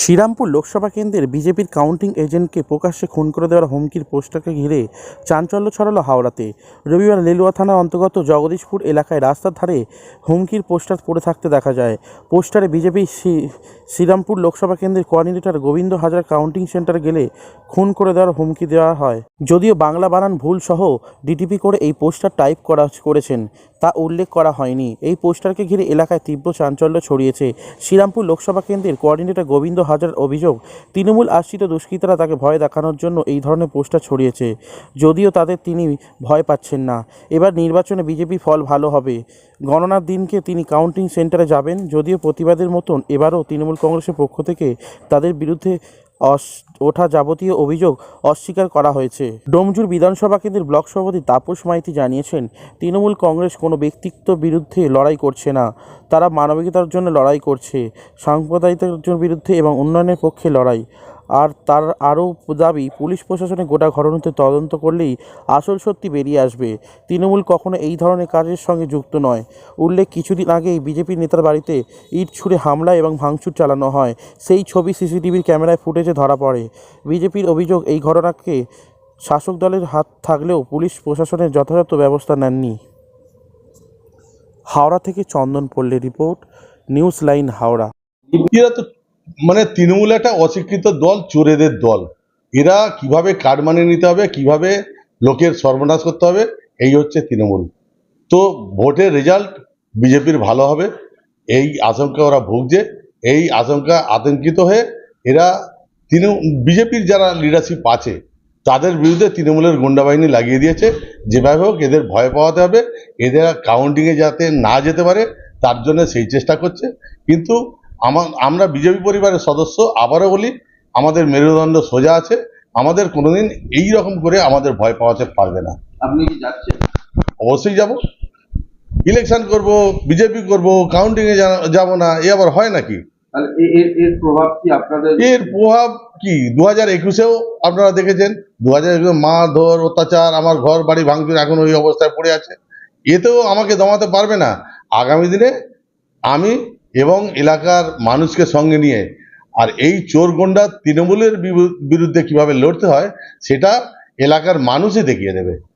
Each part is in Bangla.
শ্রীরামপুর লোকসভা কেন্দ্রের বিজেপির কাউন্টিং এজেন্টকে প্রকাশ্যে খুন করে দেওয়ার হুমকির পোস্টারকে ঘিরে চাঞ্চল্য ছড়ালো হাওড়াতে। রবিবার লেলুয়া থানার অন্তর্গত জগদীশপুর এলাকায় রাস্তার ধারে হুমকির পোস্টার পড়ে থাকতে দেখা যায়। পোস্টারে বিজেপি শ্রীরামপুর লোকসভা কেন্দ্রের কোঅর্ডিনেটর গোবিন্দ হাজার কাউন্টিং সেন্টার গেলে খুন করে দেওয়ার হুমকি দেওয়া হয়। যদিও বাংলা বানান ভুল সহ ডিটিপি করে এই পোস্টার টাইপ করা করেছেন। তা উল্লেখ করা হয়নি। এই পোস্টারকে ঘিরে এলাকায় তীব্র চাঞ্চল্য ছড়িয়েছে। শ্রীরামপুর লোকসভা কেন্দ্রের কোঅর্ডিনেটর গোবিন্দ হাজার অভিযোগ, তৃণমূল আশ্রিত দুষ্কৃতীরা তাকে ভয় দেখানোর জন্য এই ধরনের পোস্টার ছড়িয়েছে। যদিও তাদের তিনি ভয় পাচ্ছেন না। এবার নির্বাচনে বিজেপি ফল ভালো হবে। গণনার দিনকে তিনি কাউন্টিং সেন্টারে যাবেন। যদিও প্রতিবাদের মতন এবারও তৃণমূল কংগ্রেসের পক্ষ থেকে তাদের বিরুদ্ধে ওঠা যাবতীয় অভিযোগ অস্বীকার করা হয়েছে। ডোমজুর বিধানসভা কেন্দ্রের ব্লক সভাপতি তাপস মাইতি জানিয়েছেন, তৃণমূল কংগ্রেস কোনো ব্যক্তিত্ব বিরুদ্ধে লড়াই করছে না। তারা মানবিকতার জন্য লড়াই করছে, সাম্প্রদায়িকতার বিরুদ্ধে এবং উন্নয়নের পক্ষে লড়াই। আর তার আরও দাবি, পুলিশ প্রশাসনে গোটা ঘটনাতে তদন্ত করলেই আসল সত্যি বেরিয়ে আসবে। তৃণমূল কখনো এই ধরনের কাজের সঙ্গে যুক্ত নয়। উল্লেখ, কিছুদিন আগেই বিজেপি নেতার বাড়িতে ইট ছুঁড়ে হামলা এবং ভাঙচুর চালানো হয়। সেই ছবি সিসিটিভির ক্যামেরায় ফুটেজে ধরা পড়ে। বিজেপির অভিযোগ, এই ঘটনাকে শাসক দলের হাত থাকলেও পুলিশ প্রশাসনের যথাযথ ব্যবস্থা নেননি। হাওড়া থেকে চন্দন পল্লী রিপোর্ট, নিউজ লাইন হাওড়া। তো মানে তৃণমূল একটা অশিক্ষিত দল, চোরেদের দল। এরা কীভাবে কার্ড মানিয়ে নিতে হবে, কীভাবে লোকের সর্বনাশ করতে হবে, এই হচ্ছে তৃণমূল। তো ভোটের রেজাল্ট বিজেপির ভালো হবে, এই আশঙ্কা ওরা ভুগছে, এই আশঙ্কা আতঙ্কিত হয়ে এরা তৃণ বিজেপির যারা লিডারশিপ আছে, তাদের বিরুদ্ধে তৃণমূলের গুন্ডা বাহিনী লাগিয়ে দিয়েছে। যেভাবে হোক, এদের ভয় পাওয়াতে হবে, এদের কাউন্টিংয়ে যাতে না যেতে পারে, তার জন্য সেই চেষ্টা করছে। কিন্তু আমার আমরা বিজেপি পরিবারের সদস্য আবারও বলি আমাদের মেরুদণ্ড সোজা আছে আমাদের কোনোদিন এই রকম করে আমাদের ভয় পাওয়াতে পারবে না। আপনি কি যাচ্ছেন? অবশ্যই যাব। ইলেকশন করব বিজেপি করব কাউন্টিংয়ে যাব না এ আবার হয় নাকি? এর এর প্রভাব কি আপনাদের? এর প্রভাব কি? দু হাজার একুশেও আপনারা দেখেছেন দু হাজার একুশে মারধর অত্যাচার আমার ঘর বাড়ি ভাঙচুর এখন ওই অবস্থায় পড়ে আছে। এতেও আমাকে দমাতে পারবে না। আগামী দিনে আমি এবং এলাকার মানুষকে সঙ্গে নিয়ে। আর এই চোর গন্ডা তৃণমূলের বিরু- বিরুদ্ধে কীভাবে লড়তে হয়, সেটা এলাকার মানুষই দেখিয়ে দেবে।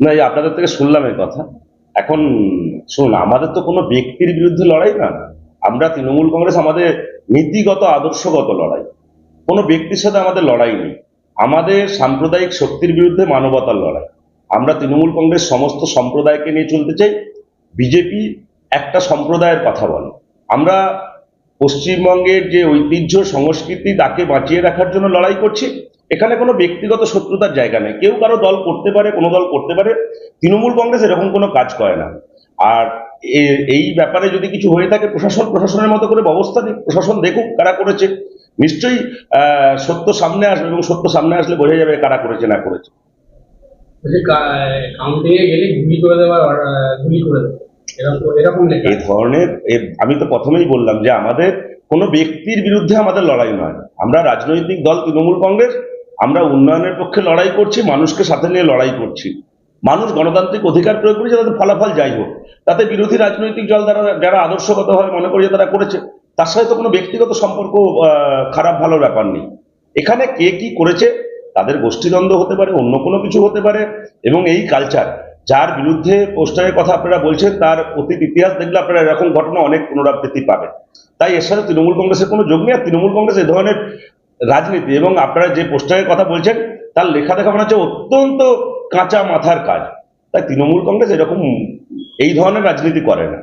না আপনাদের থেকে শুনলাম এই কথা। এখন শুনুন, আমাদের তো কোনো ব্যক্তির বিরুদ্ধে লড়াই না। আমরা তৃণমূল কংগ্রেস আমাদের নীতিগত, আদর্শগত লড়াই। কোনো ব্যক্তির সাথে আমাদের লড়াই নেই। আমাদের সাম্প্রদায়িক শক্তির বিরুদ্ধে মানবতার লড়াই। আমরা তৃণমূল কংগ্রেস সমস্ত সম্প্রদায়কে নিয়ে চলতে চাই। বিজেপি একটা সম্প্রদায়ের কথা বলে। আমরা পশ্চিমবঙ্গের যে ঐতিহ্য, সংস্কৃতি, তাকে বাঁচিয়ে রাখার জন্য লড়াই করছি। এখানে কোনো ব্যক্তিগত শত্রুতার জায়গা নেই। কেউ কারও দল করতে পারে কোনো দল করতে পারে তৃণমূল কংগ্রেস এরকম কোনো কাজ করে না। আর এই ব্যাপারে যদি কিছু হয়ে থাকে প্রশাসন প্রশাসনের মতো করে ব্যবস্থা নিক প্রশাসন দেখুক কারা করেছে। নিশ্চয়ই সত্য সামনে আসবে এবং সত্য সামনে আসলে বোঝা যাবে কারা করেছে না করেছে। এই ধরনের আমি তো প্রথমেই বললাম যে আমাদের কোনো ব্যক্তির বিরুদ্ধে আমাদের লড়াই নয়। আমরা রাজনৈতিক দল তৃণমূল কংগ্রেস আমরা উন্নয়নের পক্ষে লড়াই করছি, মানুষকে সাথে নিয়ে লড়াই করছি। মানুষ গণতান্ত্রিক অধিকার প্রয়োগ করেছে, তাদের ফলাফল যাই হোক। তাতে বিরোধী রাজনৈতিক দল যারা যারা আদর্শগতভাবে মনে করিয়ে তারা করেছে, তার সাথে তো কোনো ব্যক্তিগত সম্পর্ক খারাপ ভালো ব্যাপার নেই। এখানে কে কি করেছে, তাদের গোষ্ঠীদ্বন্দ্ব হতে পারে, অন্য কোনো কিছু হতে পারে, এবং এই কালচার যার বিরুদ্ধে পোস্টারের কথা আপনারা বলছেন, তার অতীত ইতিহাস দেখলে আপনারা এরকম ঘটনা অনেক পুনরাবৃত্তি পাবেন। তাই এর সাথে তৃণমূল কংগ্রেসের কোনো যোগ নেই, আর তৃণমূল কংগ্রেস এ ধরনের রাজনীতি এবং আপনারা যে পোস্টারের কথা বলছেন, তার লেখা দেখা মনে হচ্ছে অত্যন্ত কাঁচা মাথার কাজ। তাই তৃণমূল কংগ্রেস এরকম এই ধরনের রাজনীতি করে না।